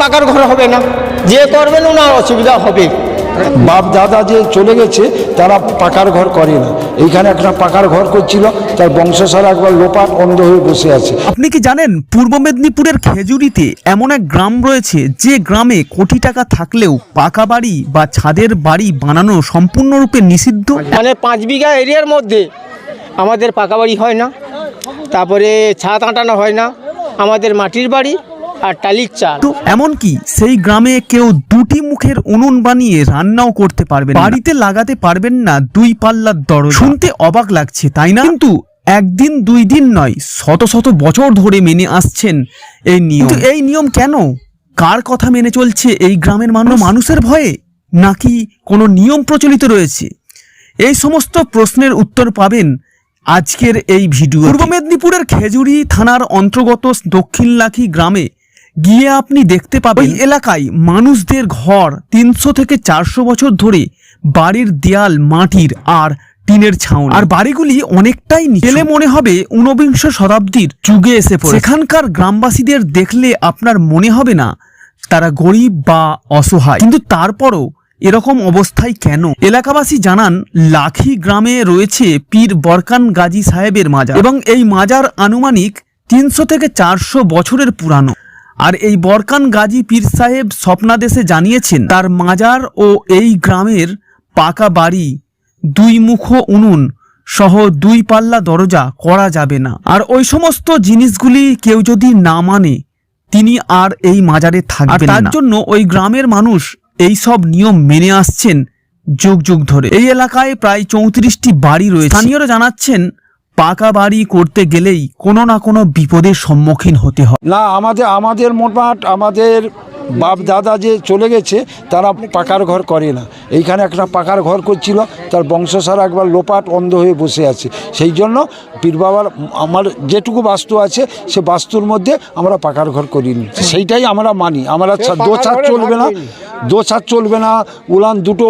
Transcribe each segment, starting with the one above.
পাকার ঘর হবে না। যে করবেন ওনার অসুবিধা হবে। বাপ দাদা যে চলে গেছে তারা পাকার ঘর করে না। এইখানে একটা পাকার ঘর করছিল তার বংশসারা একবার লোপাট অন্ধ হয়ে বসে আছে। আপনি কি জানেন পূর্ব মেদিনীপুরের খেজুরিতে এমন এক গ্রাম রয়েছে যে গ্রামে কোটি টাকা থাকলেও পাকা বাড়ি বা ছাদের বাড়ি বানানো সম্পূর্ণরূপে নিষিদ্ধ? মানে পাঁচ বিঘা এরিয়ার মধ্যে আমাদের পাকা বাড়ি হয় না তারপরে ছাদ আঁটানো হয় না আমাদের মাটির বাড়ি আর টালির চাল। তো এমনকি সেই গ্রামে কেউ দুটি মুখের উনুন বানিয়ে রান্নাও করতে পারবেন। বাড়িতে লাগাতে পারবেন না দুই পাল্লার দর শুনতে অবাক লাগছে, তাই না? কিন্তু একদিন দুই দিন নয়, শত শত বছর ধরে মেনে আসছেন এই নিয়ম। এই নিয়ম কেন? কার কথা মেনে চলছে এই গ্রামের মানুষ? মানুষের ভয়ে? নাকি কোনো নিয়ম প্রচলিত রয়েছে? এই সমস্ত প্রশ্নের উত্তর পাবেন আজকের এই ভিডিও পূর্ব মেদিনীপুরের খেজুরি থানার অন্তর্গত দক্ষিণ লাখি গ্রামে গিয়ে আপনি দেখতে পাবেন এলাকায় মানুষদের ঘর তিনশো থেকে চারশো বছর ধরে বাড়ির দেয়াল মাটির আর টিনের ছাউন। আর বাড়িগুলি অনেকটাই গেলে মনে হবে ঊনবিংশ শতাব্দীর যুগে এসে পড়ে সেখানকার গ্রামবাসীদের দেখলে আপনার মনে হবে না তারা গরিব বা অসহায়। কিন্তু তারপরও এরকম অবস্থায় কেন? এলাকাবাসী জানান লাখি গ্রামে রয়েছে পীর বরকান গাজী সাহেবের মাজার। এবং এই মাজার আনুমানিক তিনশো থেকে চারশো বছরের পুরানো। আর এই বরকান গাজী পীর সাহেব স্বপ্নাদেশে জানিয়েছেন, তার মাজার ও এই গ্রামের পাকা বাড়ি, দুই মুখ উনুন সহ দুই পাল্লা দরজা করা যাবে না। আর ওই সমস্ত জিনিসগুলি কেউ যদি না মানে তিনি আর এই মাজারে থাকবেন তার জন্য ওই গ্রামের মানুষ এই সব নিয়ম মেনে আসছেন যুগ যুগ ধরে। এই এলাকায় প্রায় চৌত্রিশটি বাড়ি রয়েছে। স্থানীয়রা জানাচ্ছেন পাকা বাড়ি করতে গেলেই কোনো না কোনো বিপদের সম্মুখীন হতে হয়। না, আমাদের আমাদের মোটমাট, আমাদের বাপ দাদা যে চলে গেছে, তারা পাকার ঘর করে না। এইখানে একটা পাকার ঘর করছিল, তার বংশসারা একবার লোপাট অন্ধ হয়ে বসে আছে। সেই জন্য পীর বাবার আমার যেটুকু বাস্তু আছে সে বাস্তুর মধ্যে আমরা পাকার ঘর করিনি সেইটাই আমরা মানি। আমরা দো ছাদ চলবে না দো ছাদ চলবে না উলান দুটো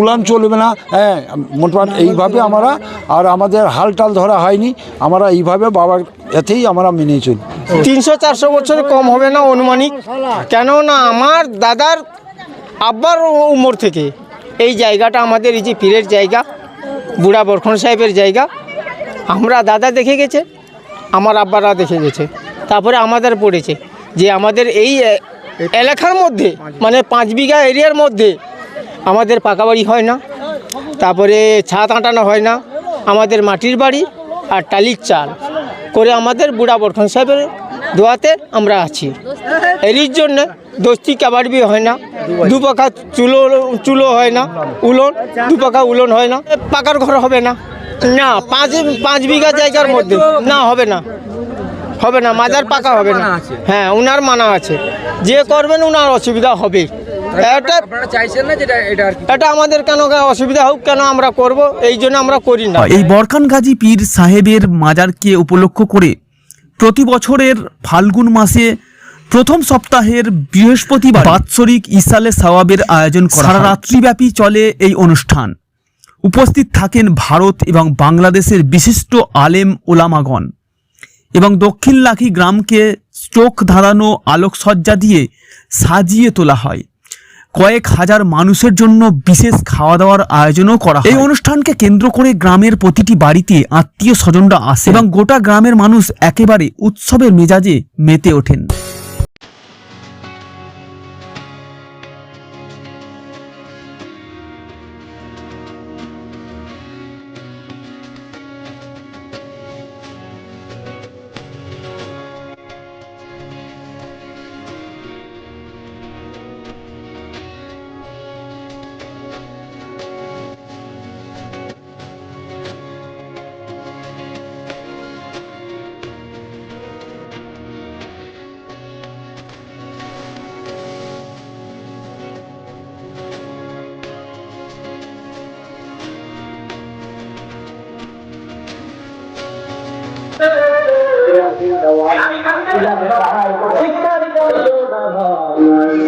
উলান চলবে না। হ্যাঁ মোটামুটি এইভাবে আমরা আর আমাদের হাল টাল ধরা হয়নি। আমরা এইভাবে বাবার এতেই আমরা মেনে চলি। তিনশো চারশো বছর কম হবে না অনুমানিক? কেননা আমার দাদার আব্বার উমর থেকে এই জায়গাটা আমাদের এই যে পীরের জায়গা বুড়া বরখন সাহেবের জায়গা আমরা দাদা দেখে গেছে, আমার আব্বারা দেখে গেছে, তারপরে আমাদের পড়েছে, যে আমাদের এই এলাকার মধ্যে মানে পাঁচ বিঘা এরিয়ার মধ্যে আমাদের পাকা বাড়ি হয় না, তারপরে ছাদ আঁটানো হয় না, আমাদের মাটির বাড়ি আর টালির চাল করে আমাদের বুড়া বরখন সাহেবের দোয়াতে আমরা আছি। এরই জন্য দোস্তি কাবাডি হয় না, দু পাখা চুলো চুলো হয় না, উলন, দু পাখা উলন হয় না, পাকার ঘর হবে না। না পাঁচ পাঁচ বিঘা জায়গার মধ্যে। না হবে না। হবে না মাজার পাকা হবে না। হ্যাঁ উনার মানা আছে। যে করবেন উনার অসুবিধা হবে। এটা আপনারা চাইছেন না যেটা এটা আর কি আমাদের কেন অসুবিধা হোক কেন আমরা করব এই জন্য আমরা করি না। এই বরকান গাজী পীর সাহেবের মাজারকে উপলক্ষ করে প্রতি বছরের ফাল্গুন মাসে প্রথম সপ্তাহের বৃহস্পতিবার বাৎসরিক ইসালে সওয়াবের আয়োজন করা সারা রাত্রিব্যাপী চলে এই অনুষ্ঠান। উপস্থিত থাকেন ভারত এবং বাংলাদেশের বিশিষ্ট আলেম ওলামাগণ এবং দক্ষিণ লাখি গ্রামকে চোখ ধারানো আলোকসজ্জা দিয়ে সাজিয়ে তোলা হয়। কয়েক হাজার মানুষের জন্য বিশেষ খাওয়া দাওয়ার আয়োজনও করা হয়। এই অনুষ্ঠানকে কেন্দ্র করে গ্রামের প্রতিটি বাড়িতে আত্মীয় স্বজনরা আসে এবং গোটা গ্রামের মানুষ একেবারে উৎসবের মেজাজে মেতে ওঠেন। শিক্ষা দিতে